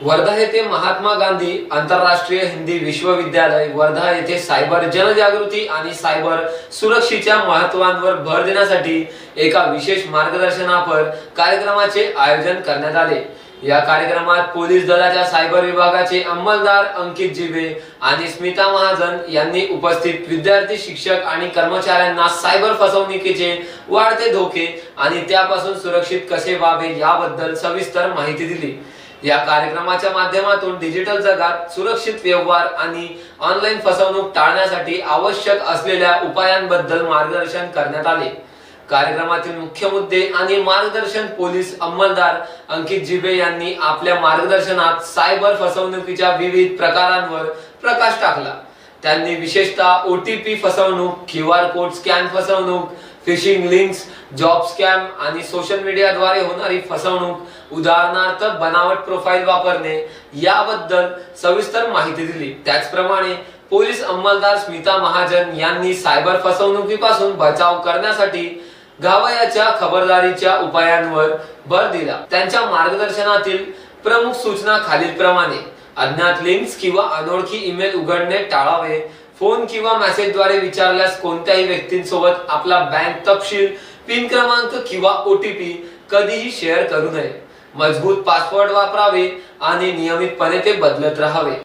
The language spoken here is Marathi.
वर्धा येथे महात्मा गांधी आंतरराष्ट्रीय हिंदी विश्वविद्यालय वर्धा येथे सायबर जनजागृती आणि सायबर सुरक्षेच्या महत्वांवर भर देण्यासाठी एका विशेष मार्गदर्शनापर कार्यक्रमाचे आयोजन करण्यात आले. या कार्यक्रमात पोलीस दलाच्या सायबर विभागाचे अंमलदार अंकित जिबे आणि स्मिता महाजन यांनी उपस्थित विद्यार्थी शिक्षक आणि कर्मचाऱ्यांना सायबर फसवणुकीचे वाढते धोके आणि त्यापासून सुरक्षित कसे व्हावे याबद्दल सविस्तर माहिती दिली. या कार्यक्रमाच्या माध्यमातून डिजिटल जगात सुरक्षित व्यवहार आणि ऑनलाईन फसवणूक टाळण्यासाठी आवश्यक असलेल्या उपायांबद्दल मार्गदर्शन करण्यात आले. कार्यक्रमातील मुख्य मुद्दे आणि मार्गदर्शन पोलीस अंमलदार अंकित जिबे यांनी आपल्या मार्गदर्शनात सायबर फसवणुकीच्या विविध प्रकारांवर प्रकाश टाकला. त्यांनी विशेषतः ओटीपी फसवणूक क्यू आर कोड स्कॅन फसवणूक फिशिंग लिंक्स जॉब स्कॅम आणि सोशल मीडियाद्वारे होणारी फसवणूक उदाहरणार्थ बनावट प्रोफाईल वापरणे याबद्दल सविस्तर माहिती दिली. त्याचप्रमाणे पोलीस अंमलदार स्मिता महाजन यांनी सायबर फसवणुकीपासून बचाव करण्यासाठी गावयाच्या खबरदारीच्या उपायांवर भर दिला. त्यांच्या मार्गदर्शनातील प्रमुख सूचना खालीलप्रमाणे. अज्ञात लिंक्स किंवा अनोळखी ईमेल उघडणे टाळावे. फोन किंवा मेसेजद्वारे विचारल्यास कोणत्याही व्यक्तींसोबत आपला बँक तपशील पिन क्रमांक किंवा ओटीपी कधीही शेअर करू नये. मजबूत पासवर्ड वापरावे आणि नियमितपणे ते बदलत राहावे.